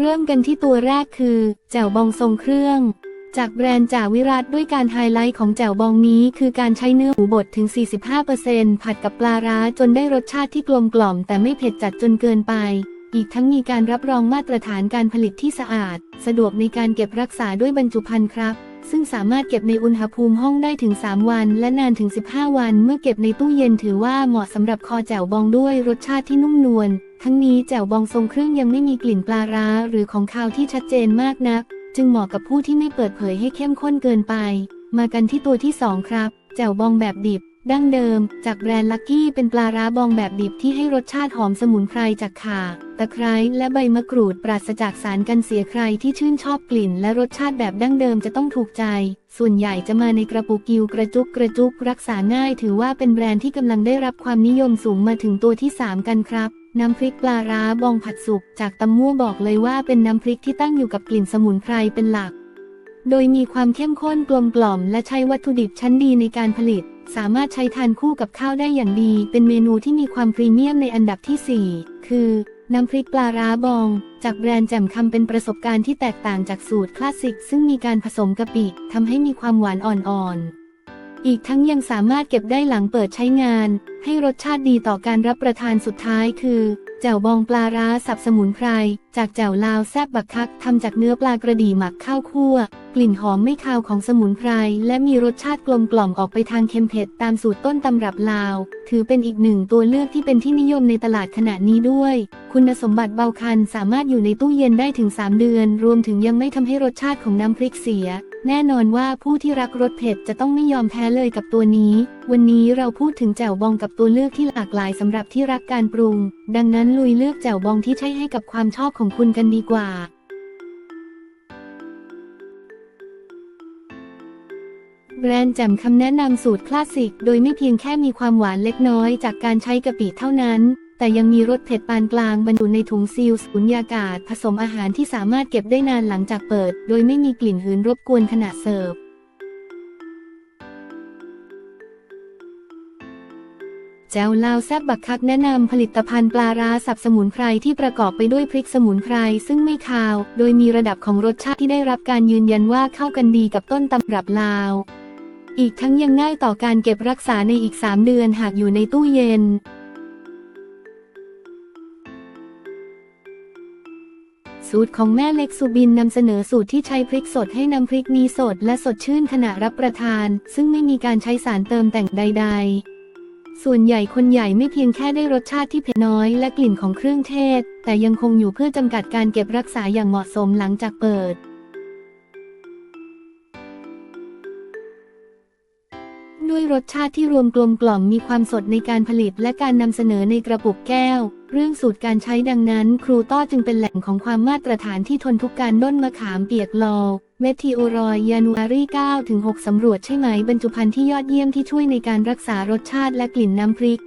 เริ่มกันที่ตัวแรกคือ แจ่วบองทรงเครื่อง จากแบรนด์จ่าวิรัตด้วยการไฮไลท์ของแจ่วบองนี้ คือการใช้เนื้อหมูบดถึง 45%ผัดกับปลาร้าจนได้รสชาติที่กลมกล่อม แต่ไม่เผ็ดจัดจนเกินไป อีกทั้งมีการรับรองมาตรฐานการผลิตที่สะอาด สะดวกในการเก็บรักษาด้วยบรรจุภัณฑ์ครับ ซึ่งสามารถเก็บในอุณหภูมิห้องได้ถึง 3 วัน และนานถึง 15 วัน เมื่อเก็บในตู้เย็นถือว่าเหมาะสำหรับคอแจ่วบองด้วยรสชาติที่นุ่มนวล ทั้งนี้แจ่วบองทรงเครื่องยังไม่มีกลิ่นปลาร้า หรือของคาวที่ชัดเจนมากนัก จึงเหมาะกับผู้ที่ไม่เปิดเผยให้เข้มข้นเกินไป มากันที่ตัวที่ 2 ครับ แจ่วบองแบบดิบ ดั้งเดิม จากแบรนด์ลักกี้เป็นปลาร้าบองแบบดิบที่ให้รสชาติหอมสมุนไพรจากข่า ตะไคร้และใบมะกรูดปราศจากสารกันเสียใครที่ชื่นชอบกลิ่น และรสชาติแบบดั้งเดิมจะต้องถูกใจ ส่วนใหญ่จะมาในกระปุกกิวกระจุกกระจุกรักษาง่าย ถือว่าเป็นแบรนด์ที่กำลังได้รับความนิยมสูงมาถึงตัวที่ 3 กันครับน้ำพริกปลาร้าบองผัดสุกจากตำมั่วบอกเลยว่าเป็นน้ำพริกที่ตั้งอยู่กับกลิ่นสมุนไพรเป็นหลัก โดยมีความเข้มข้นกลมกล่อม และใช้วัตถุดิบชั้นดีในการผลิต สามารถใช้ทานคู่กับข้าวได้อย่างดี เป็นเมนูที่มีความพรีเมียมในอันดับที่ 4 คือ น้ำพริกปลาร้าบอง จากแบรนด์แจ่มคำเป็นประสบการณ์ที่แตกต่างจากสูตรคลาสสิก ซึ่งมีการผสมกะปิทำให้มีความหวานอ่อนๆอีกทั้งยังสามารถเก็บได้หลังเปิดใช้งาน ให้รสชาติดีต่อการรับประทานสุดท้ายคือแจ่วบองปลาร้าสับสมุนไพร จากแจ่วลาวแซบบักคักทำจากเนื้อปลากระดี่หมักข้าวคั่ว กลิ่นหอมไม่คาวของสมุนไพร และมีรสชาติกลมกล่อมออกไปทางเค็มเผ็ดตามสูตรต้นตำรับลาว ถือเป็นอีกหนึ่งตัวเลือกที่เป็นที่นิยมในตลาดขณะนี้ด้วย คุณสมบัติเบาคันสามารถอยู่ในตู้เย็นได้ถึง 3 เดือน รวมถึงยังไม่ทำให้รสชาติของน้ำพริกเสีย แน่นอนว่าผู้ที่รักรสเผ็ดจะต้องไม่ยอมแพ้เลยกับตัวนี้ วันนี้เราพูดถึงแจ่วบองกับตัวเลือกที่หลากหลายสำหรับที่รักการปรุง ดังนั้นลุยเลือกแจ่วบองที่ใช่ให้กับความชอบของคุณกันดีกว่า แบรนด์แจ่มคำแนะนำสูตรคลาสสิก โดยไม่เพียงแค่มีความหวานเล็กน้อยจากการใช้กะปิเท่านั้น แต่ยังมีรสเผ็ดปานกลางบรรจุในถุงซีลสุญญากาศ ผสมอาหารที่สามารถเก็บได้นานหลังจากเปิด โดยไม่มีกลิ่นหืนรบกวนขณะเสิร์ฟแจวลาวแซบบักคักแนะนำผลิตภัณฑ์ปลาร้าสับสมุนไพรที่ประกอบไปด้วยพริกสมุนไพรซึ่งไม่คาว โดยมีระดับของรสชาติที่ได้รับการยืนยันว่าเข้ากันดีกับต้นตำรับลาว อีกทั้งยังง่ายต่อการเก็บรักษาในอีก 3 เดือนหากอยู่ในตู้เย็น สูตรของแม่เล็กสุบินนำเสนอสูตรที่ใช้พริกสดให้น้ำพริกมีสดและสดชื่นขณะรับประทาน ซึ่งไม่มีการใช้สารเติมแต่งใด ๆ ส่วนใหญ่คนใหญ่ไม่เพียงแค่ได้รสชาติที่เผ็ดน้อยและกลิ่นของเครื่องเทศ แต่ยังคงอยู่เพื่อจำกัดการเก็บรักษาอย่างเหมาะสมหลังจากเปิดด้วยรสชาติที่รวมกลมกล่อมมีความสดในการผลิตและการนำเสนอในกระปุกแก้ว เรื่องสูตรการใช้ดังนั้น ครูต้อจึงเป็นแหล่งของความมาตรฐานที่ทนทุกการด้นมะขามเปียกลอเมทิโอรอยยานูอารี9ถึง6สำรวจใช่ไหมบรรจุภัณฑ์ที่ยอดเยี่ยมที่ช่วยในการรักษารสชาติและกลิ่นน้ำพริก